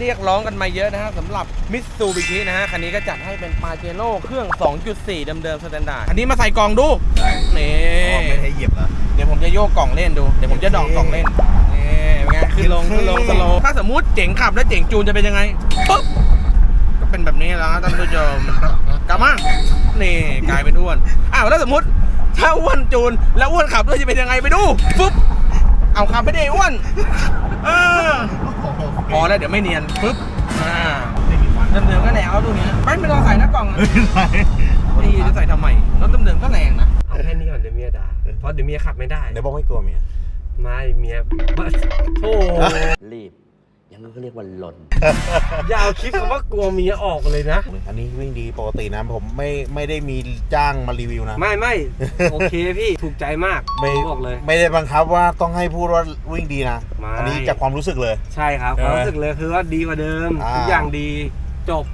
เรียกร้องกันมาเยอะนะฮะสำหรับมิตซูบิชินะฮะคันนี้ก็จัดให้เป็นปาเจโร่เครื่อง 2.4 เดิมๆสแตนดาร์ดอันนี้มาใส่กล่องดูนี่อ๋อไม่ให้เหยียบเหรอเดี๋ยวผมจะโยกกล่องเล่นดูเดี๋ยวผมจะดอกกล่องเล่นนี่เป็นไงขึ้นลงขึ้นลงสโลว์ถ้าสมมุติเจ๋งขับแล้วเจ๋งจูนจะเป็นยังไงปุ๊บก็เป็นแบบนี้แล้วนะท่านผู้ชมกลับมานี่กลายเป็นอ้วนอ้าวแล้วสมมติถ้าอ้วนจูนแล้วอ้วนขับด้วยจะเป็นยังไงไปดูปุ๊บเอาขับไม่ได้อ้วนเออ พอแล้วเดี๋ยวไม่เนียนปุ๊บอ่าเดิมๆก็แรงเอาดูเนี้ยไม่ไม่ต้องใส่หน้ากล่องอะนี่จะใส่ทำไมรถเดิมๆก็แรงนะเอาแค่นี้ก่อนเดี๋ยวเมียด่าเพราะเดี๋ยวเมียขับไม่ได้เดี๋ยวบอกไม่กลัวเมียไม่เมียโธ่รีบอ ย่างนั้นก็เรียกว่าหล่นอย่าเอาคลิปคำว่ากลัวเมียออกเลยนะ อันนี้วิ่งดีปกตินะผมไม่ไม่ได้มีจ้างมารีวิวนะ ไม่ไม่โอเคพี่ถูกใจมากไม่ผมบอกเลย ไม่ได้บังคับว่าต้องให้พูดว่าวิ่งดีนะ ไม่ อันนี้จากความรู้สึกเลย ใช่ครับเอคอวามรู้สึกเลยคือว่าดีกว่าเดิมอ่า ทุกอย่างดีจบ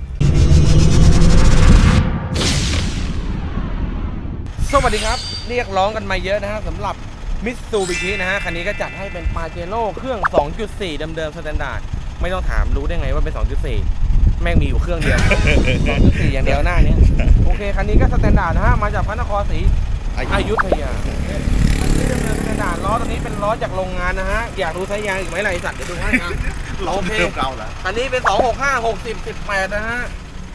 สวัสดีครับ เรียกร้องกันมาเยอะนะฮะสำหรับ มิตซูบิชินะฮะ คันนี้ก็จัดให้เป็นปาเจโร่เครื่อง 2.4 เดิมๆสแตนดาร์ดไม่ต้องถามรู้ได้ไงว่าเป็น 2.4 แม่งมีอยู่เครื่องเดียว 2.4 อย่างเดียวหน้าเนี้ยโอเค คันนี้ก็สแตนดาร์ดนะฮะ มาจากพระนครศรีอยุธยาอันนี้เดิมๆสแตนดาร์ดล้อตัวนี้เป็นล้อจากโรงงานนะฮะ อยากดูไซส์ยางอีกไหมล่ะไอสัตว์เดี๋ยวดูให้นะโอเคเก่าแล้วอันนี้เป็น 265 60 18 นะฮะ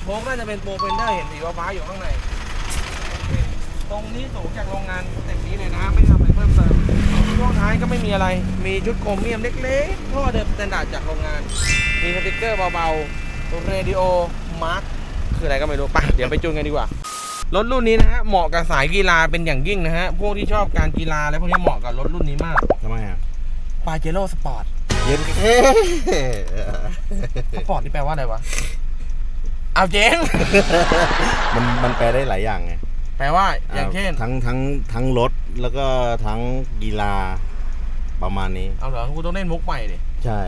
โชคน่าจะเป็นโปรเฟนเดอร์เห็นสีฟ้าๆอยู่ข้างในโอเคตรงนี้สูงจากโรงงานแต่งนี้เลยนะไม่ทำ ท้ายก็ไม่มีอะไร มีชุดโครเมียมเล็กๆท่อเดิมสแตนดาร์ดจากโรงงาน มีสติกเกอร์เบาๆเรดิโอมาร์คคืออะไรก็ไม่รู้ไปเดี๋ยวไปจูนกันดีกว่ารถรุ่นนี้นะฮะเหมาะกับสายกีฬาเป็นอย่างยิ่งนะฮะพวกที่ชอบการกีฬาและพวกนี้เหมาะกับรถรุ่นนี้มากทำไมอะปาเจโร่สปอร์ตเย็นเอ๊สปอร์ตนี่แปลว่าอะไรวะเอาเจ๊งมันมันแปลได้หลายอย่างไงแปลว่าอย่างเช่นทั้งทั้งทั้งรถ แล้วก็ทั้งกีฬาประมาณนี้ เอาเหรอกูต้องเล่นมุกใหม่ดิใช่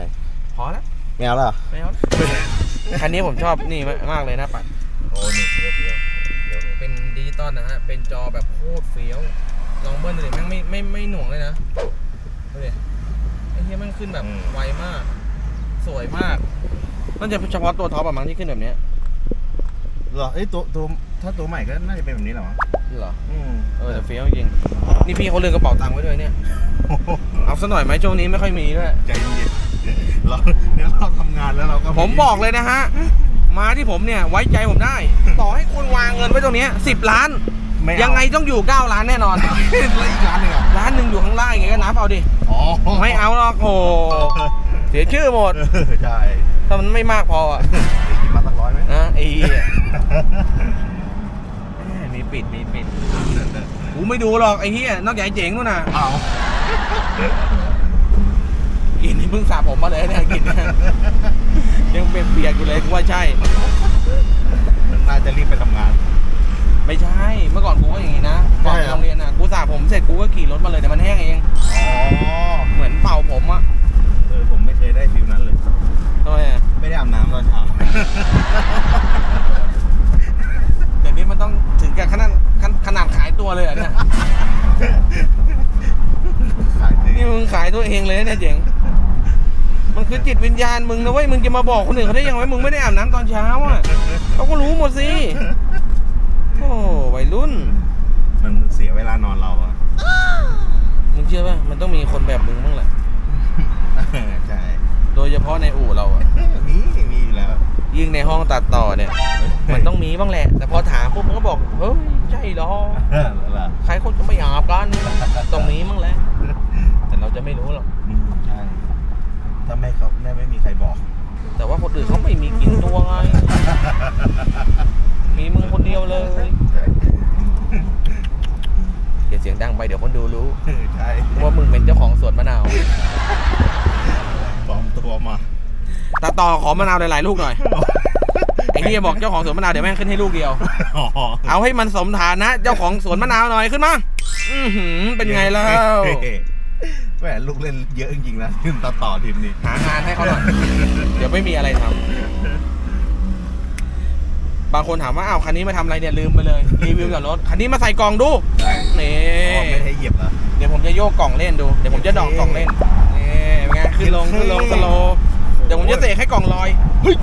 พอแล้วไม่เอาแล้วเหรอไม่เอาแล้วคันนี้ผมชอบนี่มากเลยนะปัดโอ้นี่เฟี้ยวเฟี้ยวเฟี้ยวเลยเป็นดิจิตอลนะฮะ เป็นจอแบบโคตรเฟี้ยว ลองเบิ้ลดูดิแม่งไม่ไม่ไม่หน่วงเลยนะดูดิไอ้เหี้ยแม่งขึ้นแบบไวมาก สวยมากน่าจะเฉพาะตัวท็อปอะมั้งที่ขึ้นแบบเนี้ย เหรอเอ้ยตัวตัวถ้าตัวใหม่ก็น่าจะเป็นแบบนี้แหละมั้ง เหรออืมเออแต่เฟี้ยวจริงนี่พี่เขาลืมกระเป๋าตังค์ไว้ด้วยเนี่ยเอาซะหน่อยไหมช่วงนี้ไม่ค่อยมีด้วยใจเย็นเราเนี่ยเราทำงานแล้วเราก็ผมบอกเลยนะฮะมาที่ผมเนี่ยไว้ใจผมได้ ต่อให้คุณวางเงินไว้ตรงเนี้สิบล้านไม่เอายังไงต้องอยู่ 9 ล้านแน่นอน แล้วอีกร้านหนึ่งอะร้านหนึ่งอยู่ข้างล่างอย่างเงี้ยก็นับเอาดิ อ๋อไม่เอาหรอกโอ้เสียชื่อหมด เออใช่ถ้ามันไม่มากพออะเดี๋ยวกินมาสักร้อยไหม นะไอ้เหี้ย แหมมีปิดมีปิดกูไม่ดูหรอกไอ้เหี้ยนอกจากไอ้เจ๋งนู่นน่ะเอากินนี่เพิ่งสระผมมาเลยเนี่ยกินเนี่ยยังเปียกๆอยู่เลยกูว่าใช่น่าจะรีบไปทำงาน ไม่ใช่ เมื่อก่อนกูก็อย่างงี้นะก่อนใช่ไปเหรอโรงเรียนน่ะ กูสระผมเสร็จกูก็ขี่รถมาเลยแต่มันแห้งเอง อ๋อ เหมือนเป่าผมอะ เออผมไม่เคยได้ฟิลนั้นเลย ทำไมอะ ไม่ได้อาบน้ำตอนเช้า เดี๋ยวนี้มันต้องถึงกับขนาดขนขนาดขายตัวเลยเหรอเนี่ย ขายจริง นี่มึงขายตัวเองเลยนะเนี่ยเจ๋ง มันคือจิตวิ ญญาณมึงนะเว้ยมึงจะมาบอกคนอื่นเขาได้ยังไงมึงไม่ได้อาบน้ำตอนเช้าอะเขาก็รู้หมดสิโอ้วัยรุ่น มันเสียเวลานอนเราอะมึงเชื่อป่ะมันต้องมีคนแบบมึงบ้างแหละใช่โดยเฉพาะในอู่เราอะมีมีอยู่แล้ว ยิ่งในห้องตัดต่อเนี่ย มันต้องมีบ้างแหละ แต่พอถามปุ๊บมันก็บอกเฮ้ยใช่หรอเออแล้วล่ะใครเขาจะไม่อาบกันตรงนี้มั้งแหละแต่เราจะไม่รู้หรอกอืมใช่ ถ้าไม่เขาแน่ไม่มีใครบอก แต่ว่าคนอื่นเขาไม่มีกลินตัวไง มีมึงคนเดียวเลยอย่าเสียงดังไปเดี๋ยวคนดูรู้ ใช่ว่ามึงเป็นเจ้าของสวนมะนาวปลอมตัวมาตาต่อขอมะนาวหลายๆลูกหน่อย ไอ้เฮียบอกเจ้าของสวนมะนาวเดี๋ยวแม่งขึ้นให้ลูกเดียว อ๋อเอาให้มันสมฐานะ เจ้าของสวนมะนาวหน่อยขึ้นมา อือหือเป็นไงแล้ว แหมลูกเล่นเยอะจริงๆนะทีมต่อต่อทีมนี้หางานให้เขาหน่อย เดี๋ยวไม่มีอะไรทำบางคนถามว่าอ้าวคันนี้มาทำอะไรเนี่ยลืมไปเลยรีวิวกับรถคันนี้มาใส่กล่องดูนี่อ๋อไม่ให้เหยียบเหรอ เดี๋ยวผมจะโยกกล่องเล่นดูเดี๋ยวผมจะดอกกล่องเล่นนี่เป็นไงขึ้นลงขึ้นลงสโลว์เดี๋ยวผมจะเตะให้กล่องลอยเฮ้ย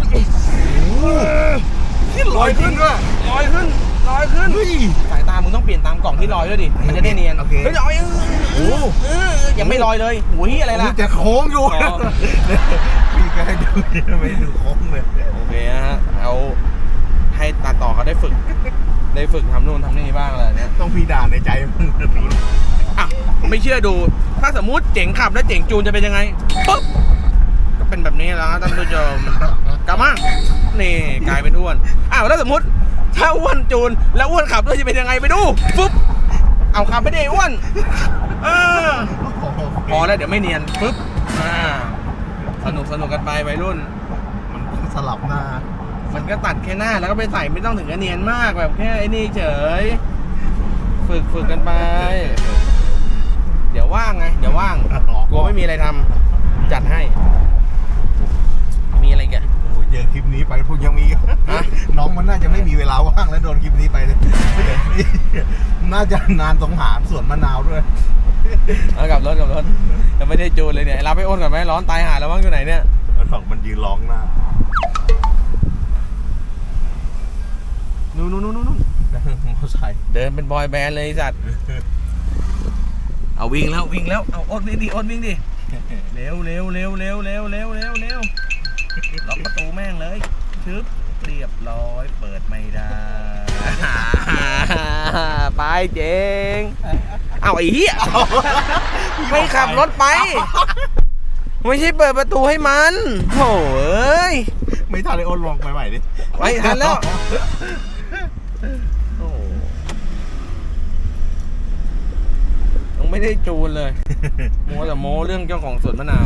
ที่ลอยขึ้นด้วยลอยขึ้นลอยขึ้นสายตามึงต้องเปลี่ยนตามกล่องที่ลอยด้วยดิมันจะได้เนียนโอเค เฮ้ยลอยเออ เออยังไม่ลอยเลยหูยอะไรล่ะ จะโค้งอยู่อ๋อ พี่ก็ให้ดูไม่ดูโค้งเลยโอเคนะฮะเอาให้ตัดต่อเขาได้ฝึก ได้ฝึกทำนู่นทำนี่บ้างอะไรเนี่ยต้องพี่ด่าในใจมึงแบบนี้อะไม่เชื่อดู ถ้าสมมุติเจ๋งขับแล้วเจ๋งจูนจะเป็นยังไงปุ๊บก็เป็นแบบนี้แล้วนะท่านผู้ชมกลับมานี่กลายเป็นอ้วนอ้าวแล้วสมมติถ้าอ้วนจูนแล้วอ้วนขับด้วยจะเป็นยังไงไปดูปุ๊บ เอาขับไปดิอ้วนเออพอแล้วเดี๋ยวไม่เนียนปุ๊บอ่าสนุกสนุกกันไปวัยรุ่น มันสลับหน้ามันก็ตัดแค่หน้าแล้วก็ไปใส่ไม่ต้องถึงกับเนียนมากแบบแค่ไอ้นี่เฉย ฝึกฝึกกันไป เดี๋ยวว่างไง เดี๋ยวว่างกลัวไม่มีอะไรทำจัดให้ มีอะไรแกน โอ้ยเจอคลิปนี้ไปพวกยังมีฮะน้องมันน่าจะไม่มีเวลาว่างแล้วโดนคลิปนี้ไปเลยน่าจะนานตรงหาสวนมะนาวด้วยเอากลับรถกลับรถยังไม่ได้จูนเลยเนี่ยรับไปโอนก่อนไหมร้อนตายหาแล้วมั้งอยู่ไหนเนี่ยแล้วดอกมันยืนร้องหน้านู่นนู่นนู่นนู่นมอไซค์เดินเป็นบอยแบนด์เลยไอ้สัตว์เอาวิ่งแล้ววิ่งแล้วเอาโอนวิ่งดิโอนวิ่งดิเร็วเร็วเร็วเร็วเร็วเร็วเร็วเร็ว ล็อกประตูแม่งเลยชึบเรียบร้อย เปิดไม่ได้ ไปเจงเอาไอ้เหี้ยไม่ขับรถไป ไม่ใช่เปิดประตูให้มันโถ่เอ้ย ไม่ทันเลยโอนลงไปใหม่ดิไม่ทันแล้ว โอ้ยังไม่ได้จูนเลย โมแต่โมเรื่องเจ้าของสวนมะนาว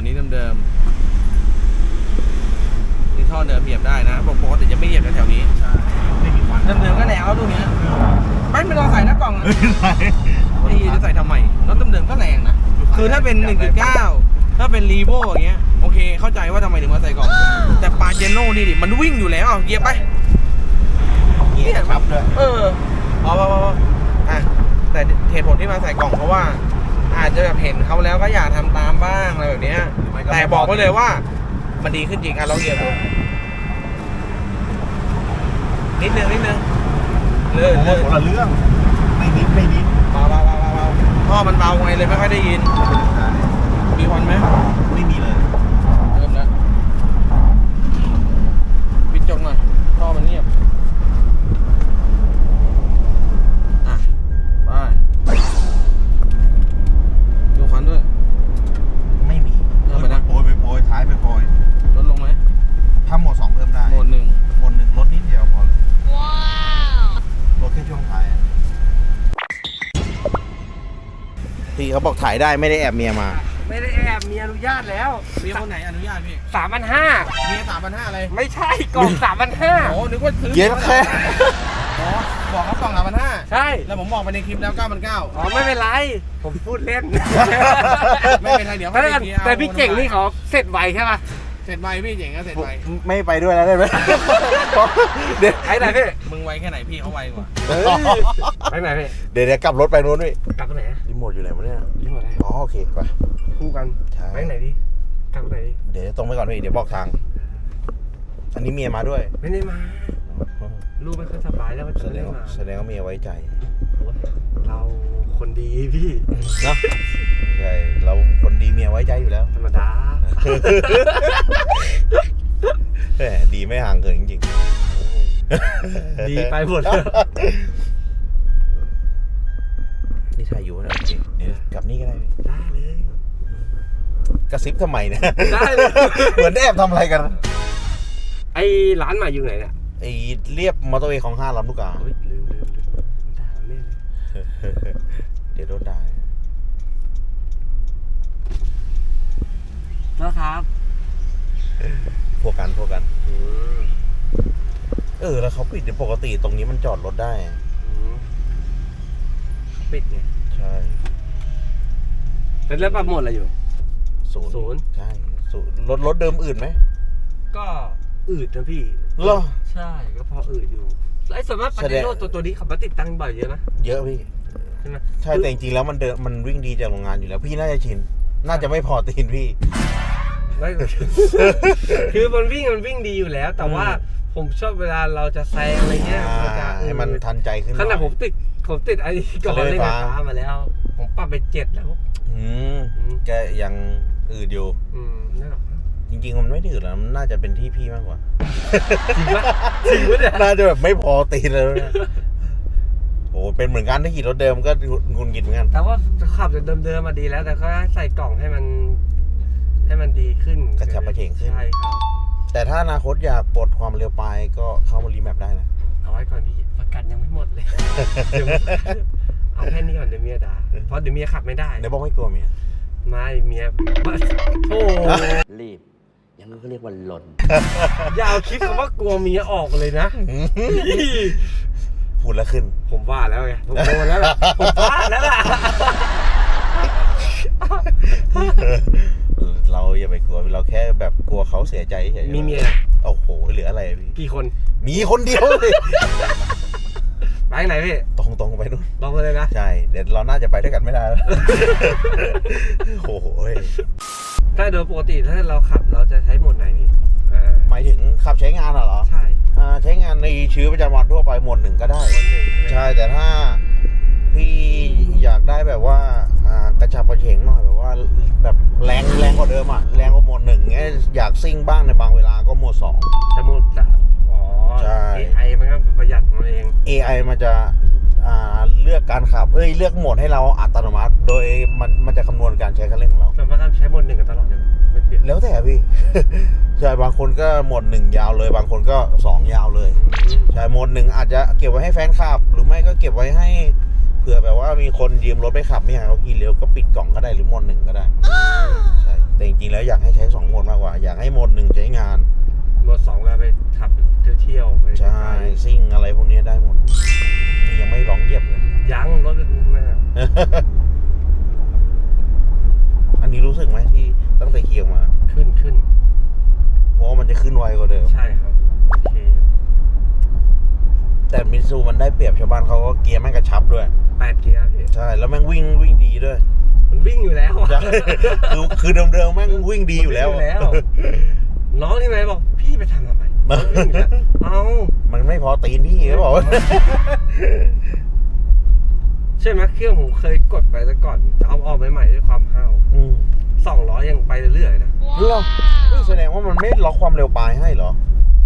ลองเหยียบดูก่อนนี้เดิมๆนี่ท่อเดิมเหยียบได้นะบอกปกติจะไม่เหยียบแถวๆนี้ไม่มีควันเดิมๆก็แล้วดูเนี้ยไม่ไม่ต้องใส่หน้ากล่องอะนี่จะใส่ทำไมรถเดิมๆก็แรงนะคือถ้าเป็น 1.9 ถ้าเป็นรีโวอย่างเงี้ยโอเค เข้าใจว่าทำไมถึงมาใส่กล่อง แต่ปาเจโน่นี่ดิมันวิ่งอยู่แล้วเอาเหยียบไปเกียร์ครับด้วยเออเอาเอาเอาอะแต่เหตุผลที่มาใส่กล่องเพราะว่า อาจจะแบบเห็นเขาแล้วก็อยากทำตามบ้างอะไรแบบเนี้ยแต่บอกไว้เลยว่า มันดีขึ้นจริงอะเราเหยียบดูนิดนึงนิดนึงเลื่อนโอ้เลื่อนคนละเรื่องไม่นิดไม่นิดเบาเบาเบาเบาเบาท่อมันเบาไงเลยไม่ค่อยได้ยินมีควันไหมไม่มีเลยเริ่มแล้วปิดจกหน่อย เขาบอกถ่ายได้ไม่ได้แอบเมียมา ไม่ได้แอบมีอนุญาตแล้วมีคนไหนอนุญาตพี่สามพันห้ามีสามพันห้าอะไร ไม่ใช่กล่องสามพันห้าโอ้นึกว่าซื้อเย็นแค่อ๋อบอกเขากล่องสามพันห้าใช่ แล้วผมบอกไปในคลิปแล้วเก้าพันเก้าอ๋อไม่เป็นไร ผมพูดเล่น ไม่เป็นไรเดี๋ยวแต่ค่อยไปเคลียร์เอา แต่พี่เก่งนี่เขาเสร็จไวใช่ป่ะ เสร็จไวพี่เจ๋งก็เสร็จไวไม่ไปด้วยแล้วได้ไหมเดี๋ยวไอ้ไหนพี่มึงไวแค่ไหนพี่เขาไวกว่าไปไหนพี่เดี๋ยวเดี๋ยวกลับรถไปนู้นด้วยกลับไปไหนอะรีโมทอยู่ไหนวะเนี่ยรีโมทอะไรอ๋อโอเคไปคู่กันใช่ไปไหนดีกลับไปไหนดีเดี๋ยวตรงไปก่อนพี่เดี๋ยวบอกทาง อันนี้เมียมาด้วย ไม่ได้มาลูกไม่ค่อยสบายแล้วมันแสจะดไม่งได้ว่ามาแสดงว่าเมียไว้ใจ เราคนดีพี่ เนาะใช่เราคนดีเมียไว้ใจอยู่แล้ว ธรรมดา แหมดีไม่ห่างเกินจริงๆดีไปหมดเลยนี่ถ่ายอยู่นะเดี๋ยวกลับนี่ก็ได้พี่ได้เลย กระซิบทำไมเนี่ยได้เลย เหมือนแอบทำอะไรกัน ไอ้ร้านใหม่อยู่ไหนเนี่ยไอ้เรียบมอเตอร์เวย์ของห้าลำลูกกา เฮ้ยลืมลืมลืมด่าแม่ เลยเดี๋ยวโดนด่าแล้วครับพวกกันพวกกัน เออ แล้วเขาปิดปกติตรงนี้มันจอดรถได้ปิดไงใช่แล้วแล้วปรับโหมดอะไรอยู่ศูนย์ศูนย์ใช่ศูนย์รถรถเดิมอื่นไหมก็อืดนะพี่เหรอใช่ก็พออืดอยู่แล้ว ไอ้ส่วนมากปาแสเจดงโร่ตัวตัวนี้ขับมาติดตั้งบ่อยเยอะนะเยอะพี่ ใช่ไหมใช่แต่จริงๆแล้วมันเดินมันวิ่งดีจากโรงงานอยู่แล้ว พี่น่าจะชิน น่าจะไม่พอตีนพี่ ไม่ คือมันวิ่งมันวิ่งดีอยู่แล้ว แต่ว่าอืมผมชอบเวลาเราจะแซงอะไรเงี้ยอ่ามันจะให้มันทันใจขึ้นขนาดหน่อยผมติดผมติดไอ้ก่อนคันเร่เล่งนไฟไฟฟ้าฟ้ามาแล้ว ผมปรับไปเจ็ดแล้วอืมอืมแกยังอืดอยู่อืมนั่นหรอก จริงๆมันไม่ได้อืดแล้วมันน่าจะเป็นที่พี่มากกว่า จริงปะจริงปะเนี่ยน่าจะแบบไม่พอตีนแล้วเนี่ยโอ้เป็นเหมือนกันถ้าขี่รถเดิมก็งุนกินเหมือนกัน แต่ว่าขับจากเดิมๆมาดีแล้ว แต่ก็ใส่กล่องให้มัน ให้มันดีขึ้นกระชับกระเฉงขึ้น ใช่ครับแต่ถ้าอนาคตอยากปลดความเร็วไปก็เข้ามารีแมปได้นะ เอาไว้ก่อนพี่ประกันยังไม่หมดเลยเดี๋ยวเอาแค่นี้ก่อนเดี๋ยวเมียด่าเพราะเดี๋ยวเมียขับไม่ได้เดี๋ยวบอกไม่กลัวเมียไม่เมียมาโอ้รีบ อย่างนั้นก็เรียกว่าหล่นอย่าเอาคลิปคำว่ากลัวเมียออกเลยนะ พูดแล้วขึ้น ผมว่าแล้วไง ผมโดนแล้วล่ะผมว่าแล้วล่ะ เราอย่าไปกลัวเราแค่แบบกลัวเขาเสียใจเฉยๆมีเมีย โอ้โหเหลืออะไรอะพี่ กี่คน มีคนเดียวเลย ไปไหนพี่ตรงตรงๆไปนู่นลองไปเลยนะ ใช่ เดี๋ยวเราน่าจะไปด้วยกันไม่ได้แล้ว โอ้โหยถ้าโดยปกติถ้าเราขับเราจะใช้โหมดไหนพี่อ่าหมายถึงขับใช้งานน่ะเหรอ ใช่อ่าใช้งานในชีวิตประจำวันทั่วไปหมวดหนึ่งก็ได้คนหนึ่งใช่ไหมใช่แต่ถ้าพี่อยากได้แบบว่าอ่า กระชับกระเฉงหน่อยแบบว่าแบบแรงแรงกว่าเดิมอะแรงกว่าโหมดหนึ่งเงี้ยอยากซิ่งบ้างในบางเวลาก็โหมดสองแต่โหมดจะอ๋อใช่ไอมันก็ประหยัดของมันเอง AI มันจะอ่าเลือกการขับ เอ้ย เลือกโหมดให้เราอัตโนมัติ โดยมันมันจะคำนวณการใช้คันเร่งของเราส่วนมากก็ใช้โหมดหนึ่งกันตลอดเลยไม่เปลี่ยน แล้วแต่พี่ ใช่ บางคนก็โหมดหนึ่งยาวเลย บางคนก็สองยาวเลยอืมใช่ โหมดหนึ่งอาจจะเก็บไว้ให้แฟนคลับ หรือไม่ก็เก็บไว้ให้ เผื่อแบบว่ามีคนยืมรถไปขับไม่อยากให้เขาขี่เร็วก็ปิดกล่องก็ได้หรือโหมดหนึ่งก็ได้ใช่แต่จริงๆแล้วอยากให้ใช้สองโหมดมากกว่า อยากให้โหมดหนึ่งใช้งานโหมดสองเราไปขับเที่ยวๆไปใช่ซิ่งอะไรพวกนี้ได้หมดนี่ยังไม่ร้องเหยียบเลยยังรถเป็นแม่อันนี้รู้สึกไหมที่ตั้งแต่ขี่ออกมา ขึ้นขึ้นเพราะว่ามันจะขึ้นไวกว่าเดิมใช่ครับโอเค แต่มิตซูมันได้เปรียบชาวบ้านเขาก็เกียร์แม่งกระชับด้วย แปดเกียร์พี่ใช่ แล้วแม่งวิ่งวิ่งดีด้วยมันวิ่งอยู่แล้วอะใช่คือคือเดิมๆแม่งวิ่งดีอยู่แล้ว มันวิ่งอยู่แล้วน้องที่ไหนบอกพี่ไปทำทำไมมันวิ่งอยู่แล้วเอามันไม่พอตีนพี่เขาบอกว่าใช่ไหมเครื่องผมเคยกดไปแต่ก่อนเอาออกใหม่ๆด้วยความห้าวอืมสองร้อยยังไปเรื่อยๆนะเหรอเฮ้ยแสดงว่ามันไม่ล็อกความเร็วปลายให้เหรอ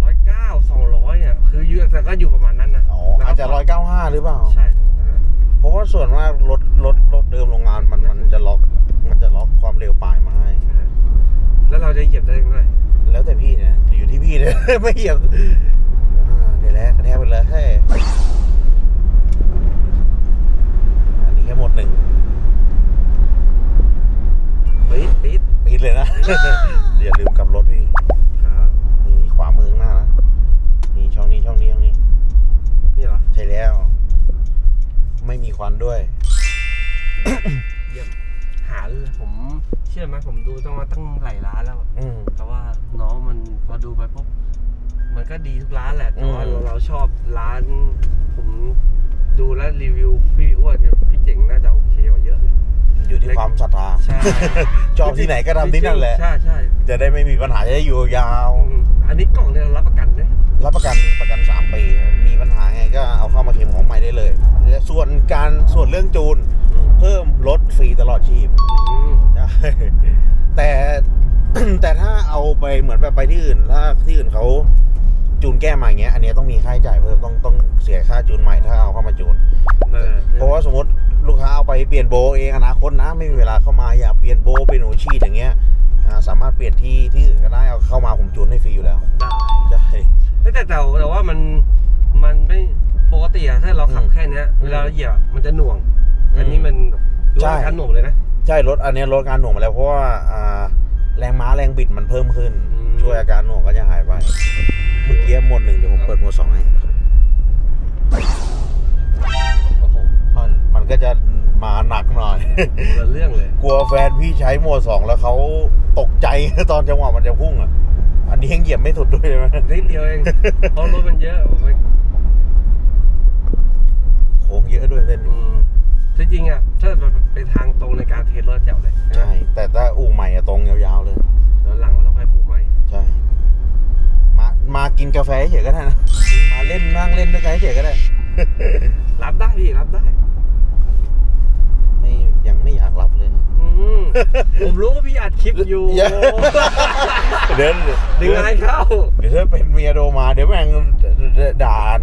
ร้อยเก้าสองร้อยเนี่ยคืออยู่แต่ก็อยู่ประมาณนั้นนะอ๋ออาจจะร้อยเก้าห้าหรือเปล่า ใช่นั่นน่ะเพราะว่าส่วนมากรถรถรถเดิมโรงงานมันมันจะล็อกมันจะล็อกความเร็วปลายมาให้ใช่แล้วเราจะเหยียบได้เท่าไหร่แล้วแต่พี่เนี่ยอยู่ที่พี่เนี่ยไม่เหยียบอ่าเดี๋ยวแรกกระแทกไปเลยให้อันนี้แค่หมดหนึ่งปี๊ดปี๊ดปีดเลยนะอย่าลืมกลับรถพี่ ไม่มีควันด้วย เยี่ยมหาเลยผมเชื่อไหมผมดูต้องมาตั้งหลายร้านแล้ว อืม แต่ว่าน้องมันพอดูไปปุ๊บมันก็ดีทุกร้านแหละแต่ว่าอืมเราเราชอบร้าน ผมดูแล้วรีวิวพี่อ้วนกับพี่เจ๋งน่าจะโอเคกว่าเยอะเลย อยู่ที่ความศรัทธาใช่ ชอบที่ไหนก็ทำที่นั่นแหละ ใช่ใช่จะได้ไม่มีปัญหาจะได้อยู่ยาว อืมอันนี้กล่องเนี่ยเรารับประกันไหมรับประกันประกัน 3 ปี มีปัญหาไงก็เอาเข้ามาเข็มของใหม่ได้เลยและ ส่วนการส่วนเรื่องจูน เพิ่มลดฟรีตลอดชีพอืมใช่แต่แต่ถ้าเอาไปเหมือนแบบไปที่อื่น ถ้าที่อื่นเขาจูนแก้มาอย่างเงี้ย อันเนี้ยต้องมีค่าใช้จ่ายเพิ่มต้องต้องเสียค่าจูนใหม่ถ้าเอาเข้ามาจูนเออเพราะว่าสมมติลูกค้าเอาไปเปลี่ยนโบเองอนาคตนะไม่มีเวลาเข้ามาอยากเปลี่ยนโบเป็นหัวชีดอย่างเงี้ยอ่าสามารถเปลี่ยนที่ที่อื่นก็ได้เอาเข้ามาผมจูนให้ฟรีอยู่แล้วได้ใช่เฮ้ยแต่แต่แต่ว่ามันมันไม่ ปกติอะถ้าเราขับอืมแค่เนี้ยอืมเวลาเราเหยียบอะมันจะหน่วงอืมอันนี้มันดูใช่การหน่วงเลยนะ ใช่รถอันเนี้ยลดการหน่วงมาแล้วเพราะว่าอ่าแรงม้าแรงบิดมันเพิ่มขึ้นอืมช่วยอาการหน่วงก็จะหายไปเมื่อกี้โหมดหนึ่งเดี๋ยวผมเปิดโหมดสองให้โอ้โหมันมันก็จะมาหนักหน่อยคนละเรื่องเลย กลัวแฟนพี่ใช้โหมดสองแล้วเขาตกใจตอนจังหวะมันจะพุ่งอะ อันนี้ยังเหยียบไม่สุดด้วยใช่ไหมนิดเดียวเองเพราะรถมันเยอะผมไม่โงเยอะด้วยเส้นนี้จริงๆอะถ้ามันเป็นทางตรงในการเทสรถแจ๋วเลยใช่ แต่ถ้าอู่ใหม่อะตรงยาวๆเลย แล้วหลังเราต้องไปอู่ใหม่ ใช่ มามากินกาแฟเฉยก็ได้นะ มาเล่นนั่งเล่นด้วยกันเฉยก็ได้ รับได้พี่รับได้ ไม่ยังไม่อยากรับเลย อืม ผมรู้ว่าพี่อัดคลิปอยู่เดินดึงอะไรเข้า เดี๋ยวถ้าเป็นเมียโดมาเดี๋ยวแม่ง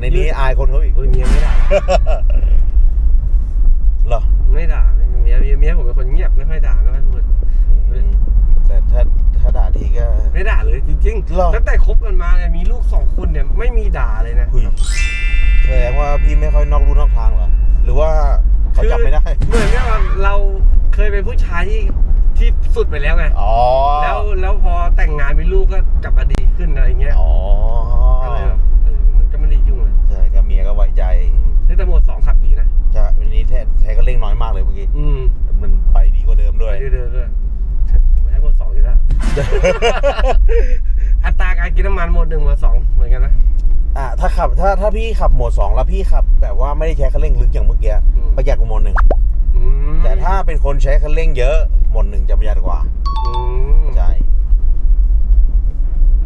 ในนี้อายคนเขาอีก โอ้ยเมียไม่ด่าเหรอไม่ด่าเมียเมียเมียผมเป็นคนเงียบไม่ค่อยด่าไม่ค่อยพูดอืมแต่ถ้าถ้าด่าทีก็ ไม่ด่าเลยจริงหรอ ๆตั้งแต่คบกันมาเนี่ยมีลูกสองคนเนี่ยไม่มีด่าเลยนะ หุยแสดงว่าพี่ไม่ค่อยนอกรู้นอกทางเหรอ หรือว่าเขาจับไม่ได้เหมือนกับว่าเราเคยเป็นผู้ชายที่ที่สุดไปแล้วไง อ๋อแล้วแล้วพอแต่งงานมีลูกก็กลับมาดีขึ้นอะไรเงี้ยอ๋อก็เลยแบบ มียก็ไว้ใจนี่แต่โหมดสองขับดีนะจะวันนี้แท้แท้ก็เร่งน้อยมากเลยเมื่อกี้อืมมันไปดีกว่าเดิมด้วยไปเรื่อยๆด้วยผมใช้โหมดสองอยู่แล้วอัตราการกินน้ำมันโหมดหนึ่งโหมดสองเหมือนกันนะอะถ้าขับถ้าถ้าพี่ขับโหมดสองแล้วพี่ขับแบบว่าไม่ได้ใช้คันเร่งลึกอย่างเมื่อกี้อืมประหยัดกว่าโหมดหนึ่งอืมแต่ถ้าเป็นคนใช้คันเร่งเยอะโหมดหนึ่งจะประหยัดกว่าอืมใช่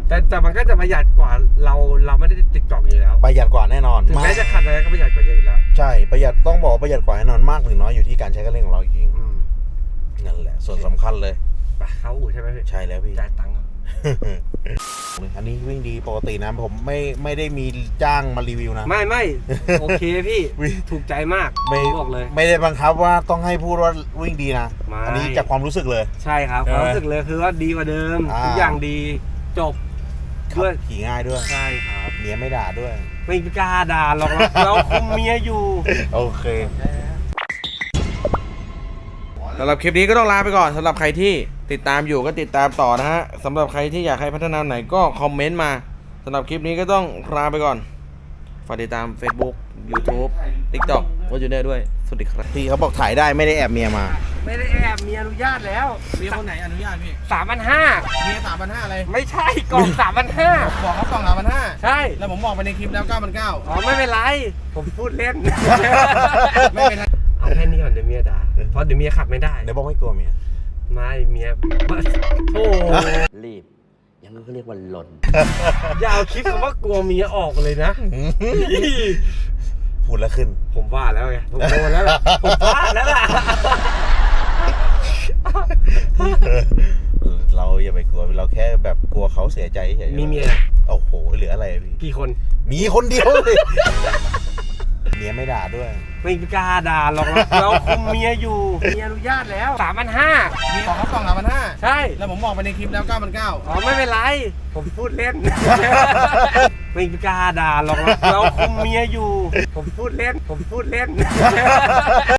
แต่แต่มันก็จะประหยัดกว่าเราเราไม่ได้ติดกล่องอยู่แล้วประหยัดกว่าแน่นอนถึงแม้จะขัดอะไรก็ประหยัดกว่าเยอะอยู่แล้ว ใช่ประหยัดต้องบอกว่าประหยัดกว่าแน่นอนมากหรือน้อยอยู่ที่การใช้คันเร่งของเราจริงอืมๆนั่นแหละ ส่วนสำคัญเลยไปเข้าอู่ใช่ไหมพี่ใช่แล้วพี่จ่ายตังค์ก่อนอันนี้วิ่งดีปกตินะผมไม่ไม่ได้มีจ้างมารีวิวนะ ไม่ไม่โอเคพี่วิถูกใจมากไม่ผมบอกเลย ไม่ได้บังคับว่าต้องให้พูดว่าวิ่งดีนะไม่อันนี้จากความรู้สึกเลย ใช่ครับใช่ความไหมรู้สึกเลยคือว่าดีกว่าเดิมอ่าทุกอย่างดีจบ ขับด้วย ขี่ง่ายด้วย ใช่ครับ เมียไม่ด่าด้วย ไม่กล้าด่าหรอกเราคุมเมียอยู่ โอเคสำหรับคลิปนี้ก็ต้องลาไปก่อนสำหรับใครที่ติดตามอยู่ก็ติดตามต่อนะฮะสำหรับใครที่อยากให้พัฒนาไหนก็คอมเมนต์มาสำหรับคลิปนี้ก็ต้องลาไปก่อนฝากติดตาม Facebook YouTube TikTok ว่าอยู่ได้ด้วย สวัสดีครับพี่เขาบอกถ่ายได้ไม่ได้แอบเมียมา ไม่ได้แอบมีอนุญาตแล้วมีคนไหนอนุญาตพี่สามพันห้ามีสามพันห้าอะไร ไม่ใช่กล่องสามพันห้าบอกเขากล่องสามพันห้าใช่ แล้วผมบอกไปในคลิปแล้วเก้าพันเก้าอ๋อไม่เป็นไร ผมพูดเล่น ไม่เป็นไร เอาแค่นี้ก่อนเดี๋ยวเมียด่า เพราะเดี๋ยวเมียขับไม่ได้ เดี๋ยวบอกไม่กลัวเมีย ไม่เมียโธ่รีบอย่างนั้นเขาเรียกว่าหล่น อย่าเอาคลิปคำว่ากลัวเมียออกเลยนะ พูดแล้วขึ้น ผมว่าแล้วไงผมโดนแล้วล่ะผมพลาดแล้วล่ะเราอย่าไปกลัวเราแค่แบบกลัวเขาเสียใจเฉยๆมีเมียโอ้โหเหลืออะไรอะพี่กี่คน มีคนเดียวเลย เมียไม่ด่าด้วย ไม่กล้าด่าหรอกเราคุมเมียอยู่มีอนุญาตแล้วสามพันห้ามีบอกเขากล่องสามพันห้าใช่ แล้วผมบอกไปในคลิปแล้วเก้าพันเก้าอ๋อไม่เป็นไร ผมพูดเล่น ไม่กล้าด่าหรอกเราคุมเมียอยู่ ผมพูดเล่น ผมพูดเล่น